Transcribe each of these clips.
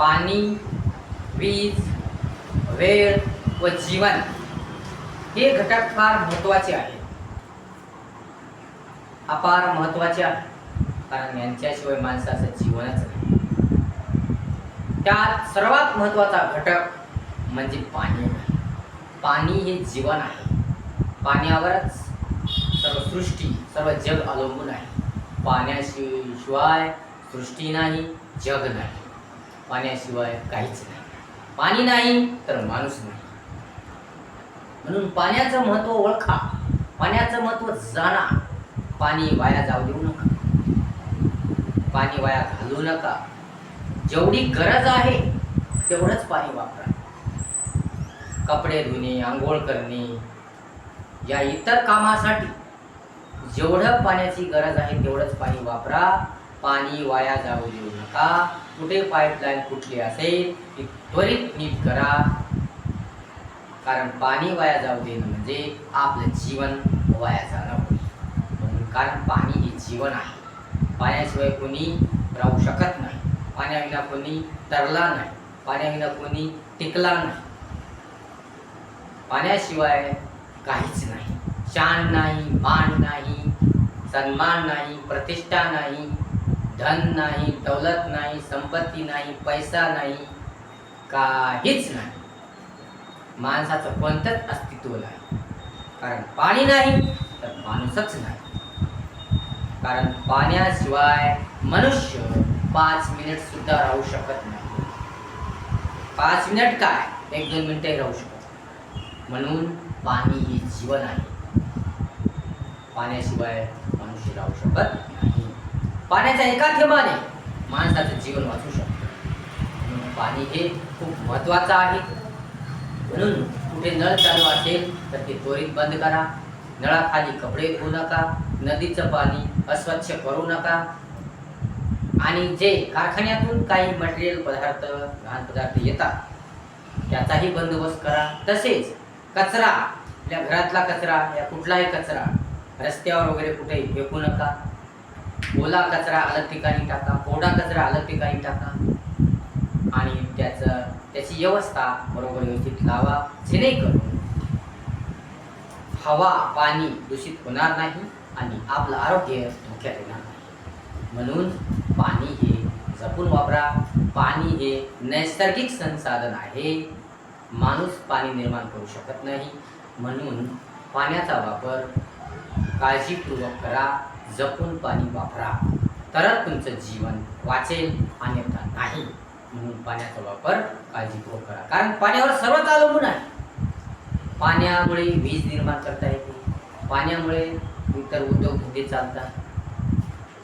पाणी वीज वेळ व जीवन हे घटक फार महत्त्वाचे आहे अपार महत्त्वाचे आहे कारण यांच्याशिवाय माणसाचं जीवनच नाही. त्यात सर्वात महत्त्वाचा घटक म्हणजे पाणी. पाणी हे जीवन आहे. पाण्यावरच सर्व सृष्टी सर्व जग अवलंबून आहे. पाण्याशिवाय सृष्टी नाही जग नाही. पाण्याशिवाय काहीच नाही. पाणी नाही तर माणूस नाही. म्हणून पाण्याचं महत्त्व ओळखा. पाण्याचं महत्त्व जाणा. पाणी वाया जाऊ देऊ नका. पाणी वाया घालू नका. जेवढी गरज आहे तेवढंच पाणी वापरा. कपडे धुणे आंघोळ करणे या इतर कामासाठी जेवढं पाण्याची गरज आहे तेवढंच पाणी वापरा. पाणी वाया जाऊ देऊ नका. कुठे पाईपलाईन कुठली असेल ती त्वरित नीट करा. कारण पाणी वाया जाऊ देणं म्हणजे आपलं जीवन वाया जाणं. म्हणून कारण पाणी हे जीवन आहे. पाण्याशिवाय कोणी राहू शकत नाही. पाण्याविना कोणी तरला नाही. पाण्याविना कोणी टिकला नाही. पाण्याशिवाय काहीच नाही. शान नाही मान नाही सन्मान नाही प्रतिष्ठा नाही. धन नाही दौलत नाही संपत्ती नाही पैसा नाही काहीच नाही. माणसाचं कोणतंच अस्तित्व नाही. कारण पाणी नाही तर माणूसच नाही. कारण पाण्याशिवाय मनुष्य पाच मिनिट सुद्धा राहू शकत नाही. पाच मिनिट काय? एक दोन मिनिटही राहू शकत म्हणून पाणी हे जीवन आहे. पाण्याशिवाय मनुष्य राहू शकत नाही. पाण्याच्या एका थेंबाने माणसाचं जीवन वाचू शकतं. पाणी हे खूप महत्त्वाचं आहे. म्हणून कुठे नळ चालू असेल तर ते त्वरित बंद करा. नळाखाली कपडे धुवू नका. नदीचं पाणी अस्वच्छ करू नका. आणि जे कारखान्यातून काही मटेरियल पदार्थ घाण पदार्थ येतात त्याचाही बंदोबस्त करा. तसेच कचरा आपल्या घरातला कचरा या कुठलाही कचरा रस्त्यावर वगैरे कुठेही फेकू नका. ओला कचरा अलग ठिकाणी टाका कोरडा कचरा अलग ठिकाणी टाका. आणि त्याचं त्याची व्यवस्था बरोबर व्यवस्थित लावा जेणेकरून हवा पाणी दूषित होणार नाही आणि आपलं आरोग्य धोक्यात येणार नाही. म्हणून पाणी हे जपून वापरा. पाणी हे नैसर्गिक संसाधन आहे. माणूस पाणी निर्माण करू शकत नाही. म्हणून पाण्याचा वापर काळजीपूर्वक करा. जपून पाणी वापरा. तरच तुमचं जीवन वाचेल अन्यथा नाही. म्हणून पाण्याचा वापर काळजीपूर्वक करा. कारण पाण्यावर सर्वच अवलंबून आहे. पाण्यामुळे वीज निर्माण करता येते. पाण्यामुळे इतर उद्योगधंदे चालतात.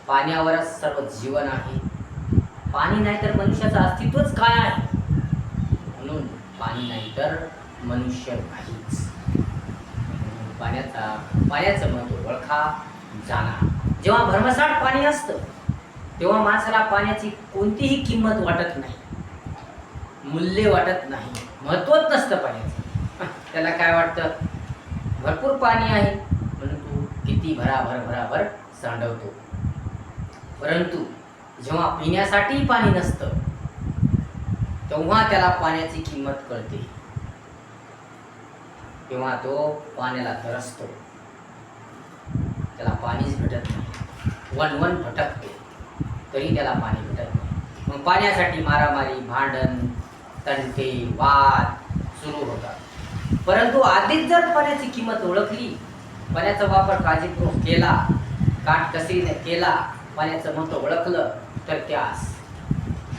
पाण्यावरच सर्व जीवन आहे. पाणी नाही तर मनुष्याचं अस्तित्वच काय आहे? म्हणून पाणी नाही तर मनुष्य नाहीच. पाण्याचा पाण्याचं महत्त्व ओळखा जाणा. जेव्हा भरमसाठ पाणी असतं तेव्हा माणसाला पाण्याची कोणतीही किंमत वाटत नाही. मूल्य वाटत नाही. महत्त्वच नसतं पाण्याचं. त्याला काय वाटतं? भरपूर पाणी आहे परंतु किती भराभर भराभर सांडवतो. परंतु जेव्हा पिण्यासाठी पाणी नसतं तेव्हा त्याला पाण्याची किंमत कळते. तेव्हा तो पाण्याला तरसतो. त्याला पाणीच भेटत नाही. वन वन भटकते तरी त्याला पाणी भेटत नाही. मग पाण्यासाठी मारामारी भांडण तंटे वाद सुरू होतात. परंतु आधीच जर पाण्याची किंमत ओळखली पाण्याचा वापर काळजीपूर्वक केला काटकसरीने केला पाण्याचं महत्त्व ओळखलं तर त्यास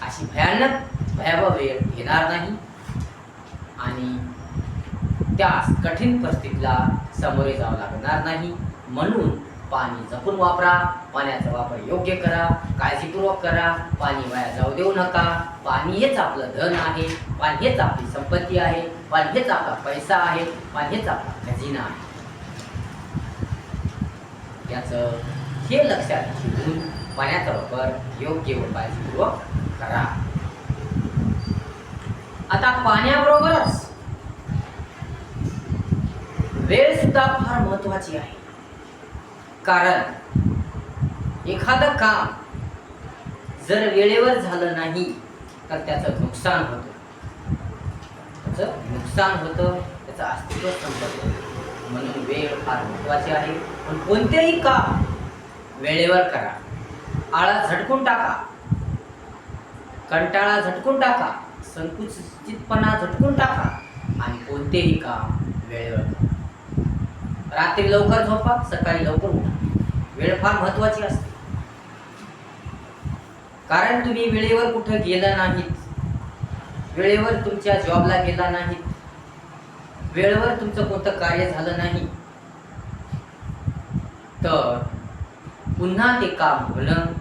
अशी भयानक भयावह वेळ येणार नाही. आणि त्यास कठीण परिस्थितीला सामोरे जावं लागणार नाही. म्हणून पाणी जपून वापरा पाण्याचा वापर योग्य करा काळजीपूर्वक करा पाणी वाया जाऊ देऊ नका. पाणी हेच आपलं धन आहे पाणी हेच आपली संपत्ती आहे पाणी हेच आपला पैसा आहे पाणी हेच आपला खजिना आहे. याचं हे लक्षात घेऊन पाण्याचा वापर योग्य व काळजीपूर्वक करा. आता पाण्याबरोबरच वेळ सुद्धा फार महत्वाची आहे. कारण. एखादं काम जर वेळेवर झालं नाही तर त्याचं नुकसान होतं. त्याचं नुकसान होतं त्याचं अस्तित्व संपत. म्हणून वेळ फार महत्वाची आहे. पण कोणतेही काम वेळेवर करा. आळा झटकून टाका. कंटाळा झटकून टाका. संकुचितपणा झटकून टाका. आणि कोणतेही काम वेळेवर करा. रात्री लवकर झोपा सकाळी लवकर उठा. वेळ फार महत्वाची असते. कारण तुम्ही वेळेवर कुठं गेला नाहीत वेळेवर तुमच्या जॉबला गेला नाहीत वेळेवर तुमचं कोणतं कार्य झालं नाही तर पुन्हा ते काम होणं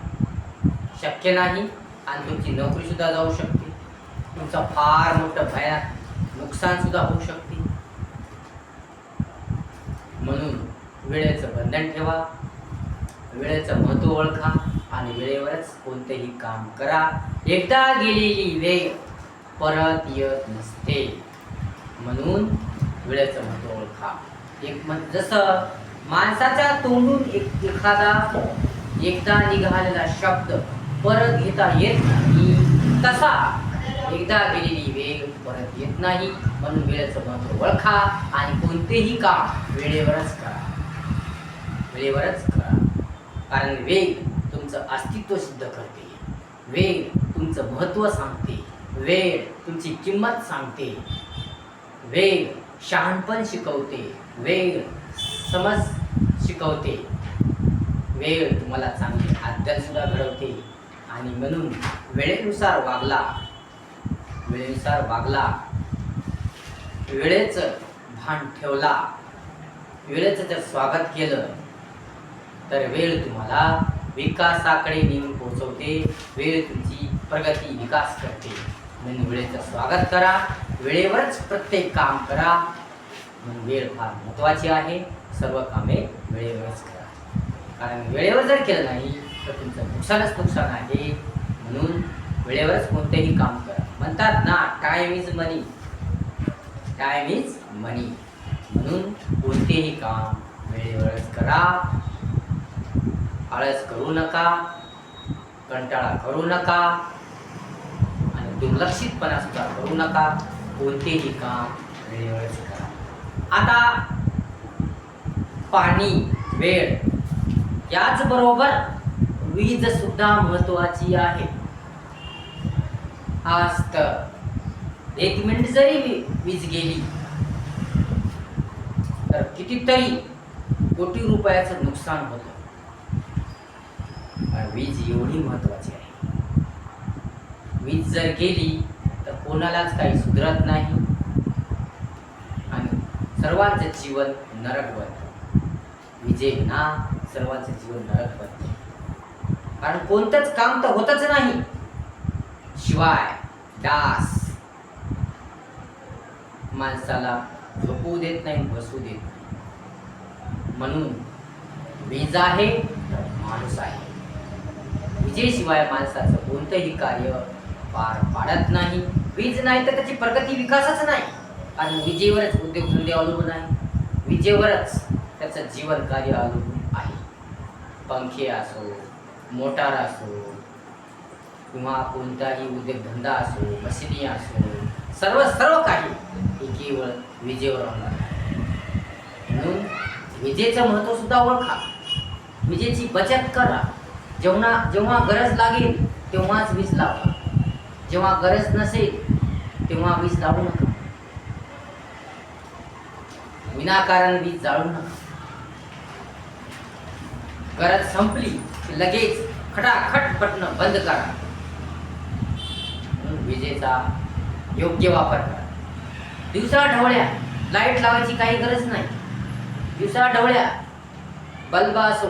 शक्य नाही आणि तुमची नोकरी सुद्धा जाऊ शकते. तुमचं फार मोठं भयानक नुकसान सुद्धा होऊ शकतं. म्हणून वेळेचं बंधन ठेवा. वेळेचं महत्त्व ओळखा आणि वेळेवरच कोणतेही काम करा. एकदा गेलेली वेळ परत येत नसते. म्हणून वेळेचं महत्त्व ओळखा. एक म्हण जसं माणसाच्या तोंडून एक एखादा एकदा निघालेला शब्द परत घेता येत नाही तसा एकदा गेलेली वेळ परत येत नाही. म्हणून वेळेचं महत्त्व ओळखा आणि कोणतेही काम वेळेवरच करा. वेळेवरच करा. कारण वेग तुमचं अस्तित्व सिद्ध करते. वेग तुमचं महत्त्व सांगते. वेळ तुमची किंमत सांगते. वेग शहाणपण शिकवते. वेळ समज शिकवते. वेळ तुम्हाला चांगली आद्यासुद्धा घडवते. आणि म्हणून वेळेनुसार वागला वेळेनुसार वागला. वेळेचं भान ठेवला. वेळेचं जर स्वागत केलं तर वेळ तुम्हाला विकासाकडे नेऊन पोहोचवते. वेळ तुमची प्रगती विकास करते. म्हणून वेळेचं स्वागत करा. वेळेवरच प्रत्येक काम करा. म्हणून वेळ फार महत्त्वाची आहे. सर्व कामे वेळेवरच करा. कारण वेळेवर जर केलं नाही तर तुमचं नुकसानच नुकसान आहे. म्हणून वेळेवरच कोणतेही काम करा. म्हणतात ना time is money time is money म्हणून कोणतेही काम वेळेवरच करा. आळस करू नका. कंटाळा करू नका. आणि दुर्लक्षितपणा सुद्धा करू नका. कोणतेही काम वेळेवरच करा. आता पाणी वेळ याचबरोबर वीज सुद्धा महत्वाची आहे. आज तर एक मिनिट जरी वीज गेली तर कितीतरी कोटी रुपयाचं नुकसान होतं. वीज एवढी महत्वाची आहे. वीज जर गेली तर कोणालाच काही सुधरत नाही. आणि सर्वांचं जीवन नरक बनतं. विजेना सर्वांचं जीवन नरक बनते. कारण कोणतंच काम तर होतच नाही. शिवाय डास माणसाला झोपू देत नाही बसू देत नाही. म्हणून वीज आहे तर माणूस आहे. विजेशिवाय माणसाचं कोणतंही कार्य पार पाडत नाही. वीज नाही तर त्याची प्रगती विकासच नाही. आणि विजेवरच उद्योगधंदे अवलंबून आहे. विजेवरच त्याचं जीवन कार्य अवलंबून आहे. पंखे असो मोटार असो किंवा कोणताही उद्योगधंदा असो मशिनी असो सर्व सर्व काही हे केवळ विजेवर होणार म्हणून विजेचं महत्त्वसुद्धा ओळखा. विजेची बचत करा. जेव्हा जेव्हा गरज लागेल तेव्हाच वीज लावा. जेव्हा गरज नसेल तेव्हा वीज लावू नका. विनाकारण वीज जाळू नका. गरज संपली की लगेच खटाखट बटणं बंद करा. विजेचा योग्य वापर करा. दिवसा ढवळ्या लाइट लावायची काही गरज नाही. दिवसा ढवळ्या बल्ब असो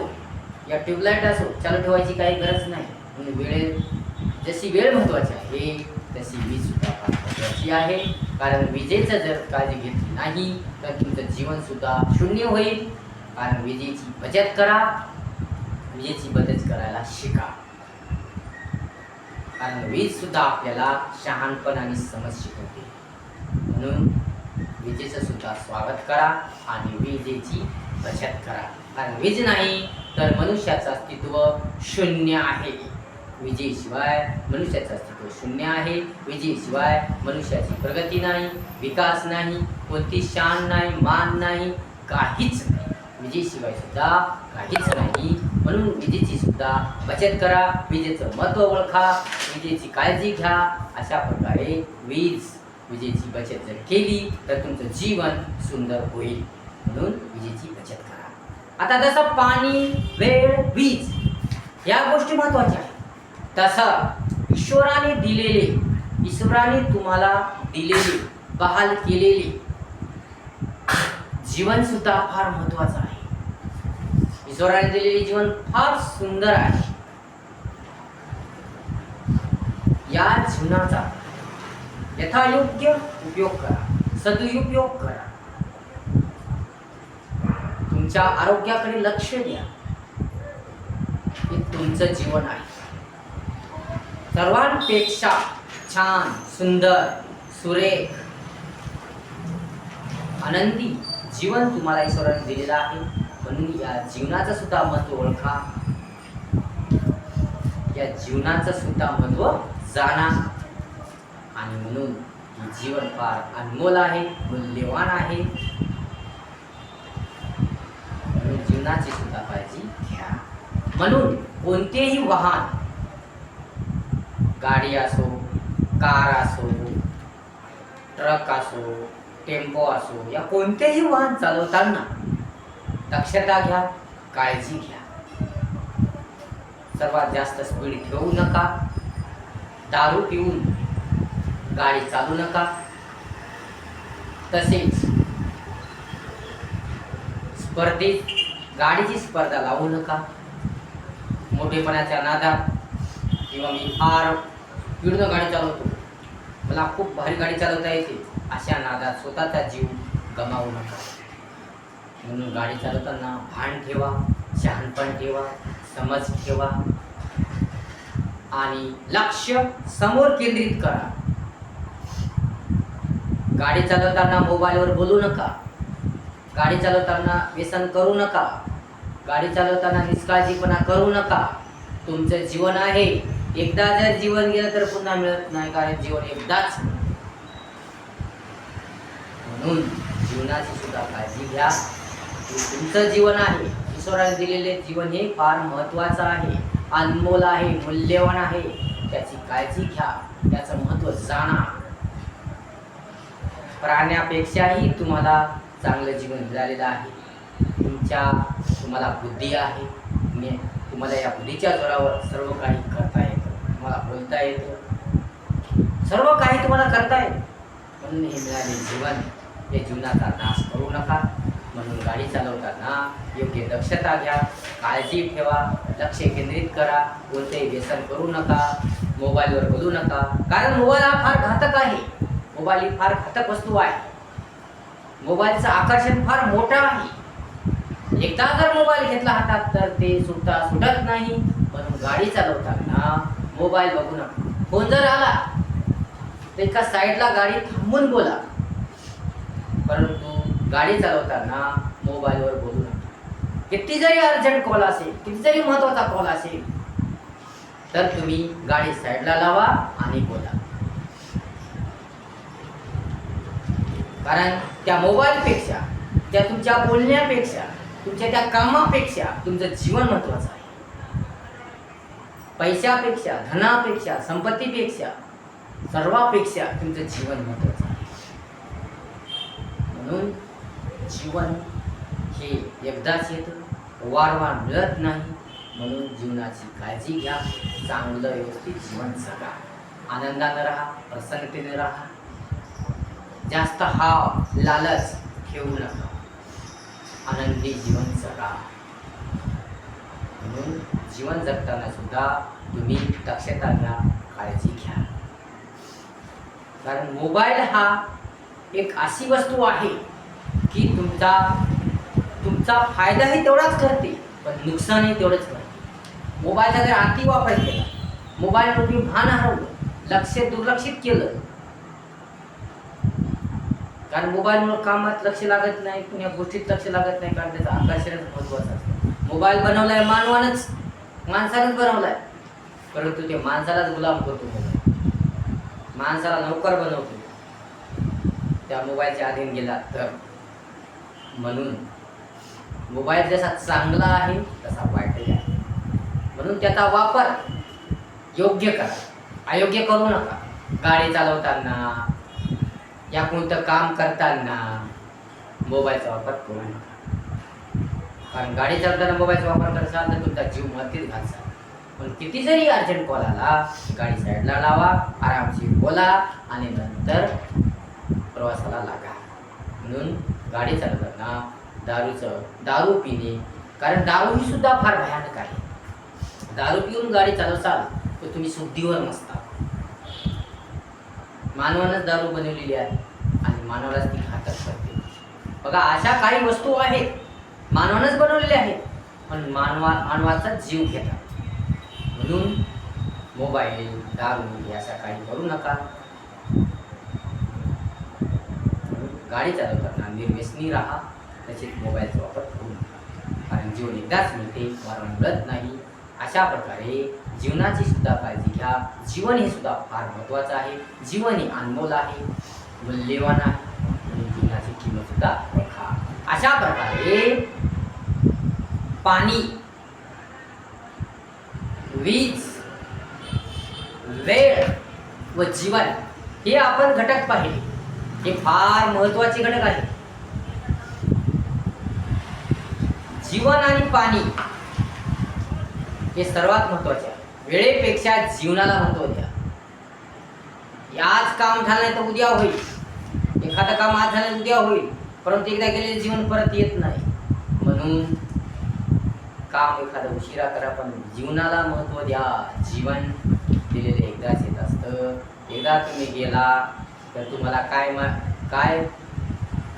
या ट्यूबलाईट असो चालू ठेवायची काही गरज नाही. म्हणून वेळे जशी वेळ महत्त्वाची आहे तशी वीज सुद्धा महत्त्वाची आहे. कारण विजेचं जर काळजी घेतली नाही तर तुमचं जीवन सुद्धा शून्य होईल. कारण विजेची बचत करा. विजेची बचत करायला शिका. कारण वीज सुद्धा आपल्याला शहाणपण आणि समज शिकवते. म्हणून विजेचं सुद्धा स्वागत करा आणि विजेची बचत करा. कारण वीज नाही तर मनुष्याचं अस्तित्व शून्य आहे. विजेशिवाय मनुष्याचं अस्तित्व शून्य आहे. विजेशिवाय मनुष्याची प्रगती नाही विकास नाही कोणती शान नाही मान नाही काहीच नाही. विजेशिवाय सुद्धा काहीच नाही. म्हणून विजेची सुद्धा बचत करा विजेचं महत्त्व ओळखा विजेची काळजी घ्या. अशा प्रकारे वीज विजेची बचत जर केली तर तुमचं जीवन सुंदर होईल. म्हणून विजेची बचत करा. आता जसं पाणी वेळ वीज या गोष्टी महत्त्वाच्या आहेत. तसं ईश्वराने दिलेले ईश्वराने तुम्हाला दिलेले बहाल केलेले जीवन सुद्धा फार महत्वाचं आहे. ईश्वराने दिलेले जीवन फार सुंदर आहे. या जीवनाचा यथायोग्य उपयोग करा सदुपयोग करा. तुमच्या आरोग्याकडे लक्ष द्या. हे तुमचं जीवन आहे. सर्वांपेक्षा छान सुंदर सुरेख आनंदी जीवन तुम्हाला ईश्वराने दिलेलं आहे. म्हणून या जीवनाचं सुद्धा महत्त्व ओळखा. या जीवनाचं सुद्धा महत्त्व जाणा आणि म्हणून ही जीवन फार अनमोल आहे मूल्यवान आहे. म्हणून जीवनाची सुद्धा काळजी घ्या. म्हणून कोणतेही वाहन गाडी असो कार असो ट्रक असो टेम्पो असो या कोणतेही वाहन चालवताना दक्षता घ्या काळजी घ्या. सर्वात जास्त स्पीड ठेवू नका. दारू पिऊन गाडी चालू नका. तसेच स्पर्धेत गाडीची स्पर्धा लावू नका. मोठेपणाच्या नादात किंवा मी फार स्पीडनं गाडी चालवतो मला खूप भारी गाडी चालवता येते. अशा नादात स्वतःचा जीव गमावू नका. म्हणून गाडी चालवताना भान ठेवा शहाणपण ठेवा समज ठेवा. आणि लक्ष समोर केंद्रित करा. गाडी चालवताना मोबाईलवर बोलू नका. गाडी चालवताना व्यसन करू नका. गाडी चालवताना निष्काळजीपणा करू नका. तुमचं जीवन आहे. एकदा जर जीवन गेलं तर पुन्हा मिळत नाही. कारण जीवन एकदाच. म्हणून जीवनाची सुद्धा काळजी घ्या. तुमचं जीवन आहे. ईश्वराने दिलेले जीवन हे फार महत्वाचं आहे. अनमोल आहे मूल्यवान आहे त्याची काळजी घ्या त्याचं महत्त्व जाणा. प्राण्यापेक्षाही तुम्हाला चांगलं जीवन मिळालेलं आहे. तुमच्या तुम्हाला बुद्धी आहे. मी तुम्हाला या बुद्धीच्या जोरावर सर्व काही करता येतं. तुम्हाला बोलता येतं. सर्व काही तुम्हाला करता येतं. म्हणून हे मिळाले जीवन या जीवनाचा नाश करू नका. म्हणून गाडी चालवताना योग्य दक्षता घ्या. काळजी ठेवा. लक्ष केंद्रित करा. कोणतेही व्यसन करू नका. मोबाईलवर बोलू नका. कारण मोबाईल हा फार घातक आहे. मोबाईल ही फार घातक वस्तू आहे. मोबाईलचं आकर्षण फार मोठं आहे. एकदा जर मोबाईल घेतला हातात तर ते सुटता सुटत नाही. म्हणून गाडी चालवताना मोबाईल बघू नका. फोन जर आला तर एका साईडला गाडी थांबून बोला. परंतु गाडी चालवताना मोबाईलवर बोलू नका. किती जरी अर्जंट कॉल असेल किती जरी महत्त्वाचा कॉल असेल तर तुम्ही गाडी साईडला लावा आणि बोला. कारण त्या मोबाईलपेक्षा त्या तुमच्या बोलण्यापेक्षा तुमच्या त्या कामापेक्षा तुमचं जीवन महत्वाचं आहे. पैशापेक्षा धनापेक्षा संपत्तीपेक्षा सर्वापेक्षा तुमचं जीवन महत्वाचं आहे. म्हणून जीवन हे एकदाच येतं. वारंवार मिळत नाही. म्हणून जीवनाची काळजी घ्या. चांगलं व्यवस्थित जीवन जगा. आनंदानं राहा प्रसन्नतेने राहा. जास्त हाव लालच ठेवू नका. आनंदी जीवन जगा. म्हणून जीवन जगताना सुद्धा तुम्ही दक्षता घ्या काळजी घ्या. कारण मोबाईल हा एक अशी वस्तू आहे की तुमचा तुमचा फायदाही तेवढाच करते पण नुकसानही तेवढंच करते मोबाईलचा जर अति वापर केला मोबाईल तुम्ही भान हरवलं लक्ष दुर्लक्षित केलं. कारण मोबाईलमुळे कामात लक्ष लागत नाही कुण्या गोष्टीत लक्ष लागत नाही कारण त्याचं आकर्षणच महत्वाचं असतं. मोबाईल बनवलाय मानवानच माणसानंच बनवलाय. परंतु ते माणसालाच गुलाम करतो मोबाईल. माणसाला नोकर बनवतो. त्या मोबाईलच्या अधीन गेला तर म्हणून. मोबाईल जसा चांगला आहे तसा वाईटही आहे म्हणून त्याचा वापर योग्य करा. अयोग्य करू नका. गाडी चालवताना या कोणतं काम करताना मोबाईलचा वापर करू नका. कारण गाडी चालवताना मोबाईलचा वापर करसाल तर तुमचा जीव मतीत घालसाल. पण किती जरी अर्जंट कॉल आला गाडी साईडला लावा आरामशीर बोला आणि नंतर प्रवासाला लागा. म्हणून गाडी चालवताना दारूचं दारू पिणे. कारण दारू ही सुद्धा फार भयानक आहे. दारू पिऊन गाडी चालवसाल तर तुम्ही शुद्धीवर नसता मानवानंच दारू बनवलेली आहे आणि मानवालाच ती घातक करते बघा अशा काही वस्तू आहेत. मानवानंच बनवलेल्या आहेत. पण मानवा मानवाचा जीव घेतात. म्हणून मोबाईल दारू याचा काही करू नका. गाडी चालवताना निर्व्यसनी राहा तसेच मोबाईलचा वापर करू नका. कारण जीवन एकदाच मिळते वारंवार मिळत नाही. अशा प्रकारे जीवनाची सुद्धा काळजी घ्या. जीवन हे सुद्धा फार महत्त्वाचं आहे. जीवन हे अनमोल आहे. मूल्यवान आहे. जीवनाची किंमत सुद्धा ओळखा अशा प्रकारे पाणी वीज वेळ व जीवन हे आपण घटक पाहिले. हे फार महत्त्वाचे घटक आहे. जीवन आणि पाणी हे सर्वात महत्त्वाचे आहे. वेळेपेक्षा जीवनाला महत्त्व द्या. आज काम झालं नाही तर उद्या होईल. एखादं काम आज झालं उद्या होईल. परंतु एकदा गेलेले जीवन परत येत नाही. म्हणून काम एखादं उशिरा करा पण जीवनाला महत्त्व द्या. जीवन दिलेलं एकदाच येत असतं. एकदा तुम्ही गेला तर तुम्हाला काय मा काय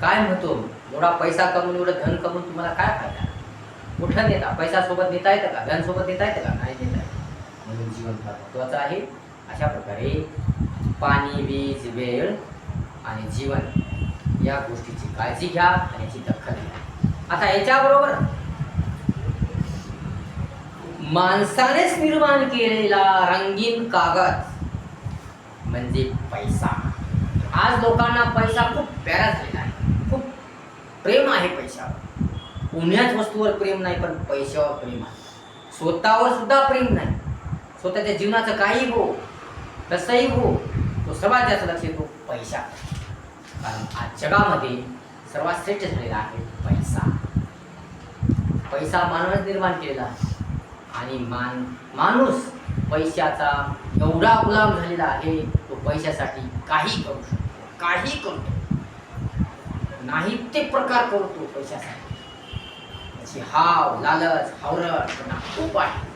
काय म्हणतो? एवढा पैसा कमवून एवढं धन कमवून तुम्हाला काय फायदा? कुठं देता पैसा सोबत देता येतं का? धन सोबत देता येतं का? नाही नेता येत. म्हणून जीवन फार महत्त्वाचं आहे. अशा प्रकारे पाणी वीज वेळ आणि जीवन या गोष्टीची काळजी घ्या आणि याची दखल घ्या. आता याच्याबरोबर माणसानेच निर्माण केलेला रंगीन कागद म्हणजे पैसा. आज लोकांना पैसा खूप प्यारा झालेला आहे. खूप प्रेम आहे पैशावर. कोण्याच वस्तूवर प्रेम नाही पण पैशावर प्रेम आहे. स्वतःवर सुद्धा प्रेम नाही. स्वतःच्या जीवनाचं काही हो कसंही हो तो सर्वात जास्त लक्ष येतो पैसा. कारण आज जगामध्ये सर्वात श्रेष्ठ झालेला आहे पैसा. पैसा मानवाने निर्माण केलेला आहे. आणि मान माणूस पैशाचा एवढा गुलाम झालेला आहे तो पैशासाठी काही करू शकतो काही करतो. नाही ते प्रकार करतो पैशासाठी. त्याची हाव लालच हावरटपणा खूप आहे.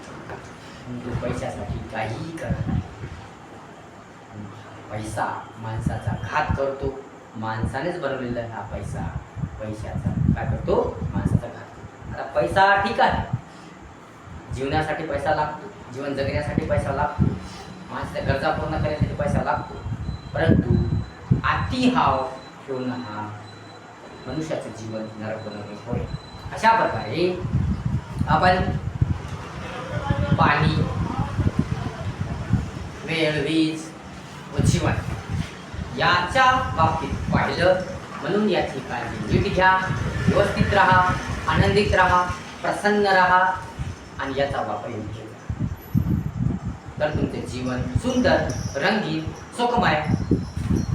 तो पैशासाठी काहीही करत नाही. पैसा माणसाचा घात करतो. माणसानेच बनवलेला हा पैसा. पैशाचा काय करतो? माणसाचा घात करतो. आता पैसा ठीक आहे. जीवनासाठी पैसा लागतो. जीवन जगण्यासाठी पैसा लागतो. माणसाच्या गरजा पूर्ण करण्यासाठी पैसा लागतो. परंतु अति हाव ठेवणं हा मनुष्याचं जीवन नरक बनवणे होय. अशा प्रकारे आपण पाणी वेळ वीज व जीवन याच्या बाबतीत पाहिलं म्हणून याची काळजी नीट घ्या. व्यवस्थित राहा आनंदित राहा प्रसन्न राहा आणि याचा वापर योग्य तर तुमचे जीवन सुंदर रंगीन सुखमय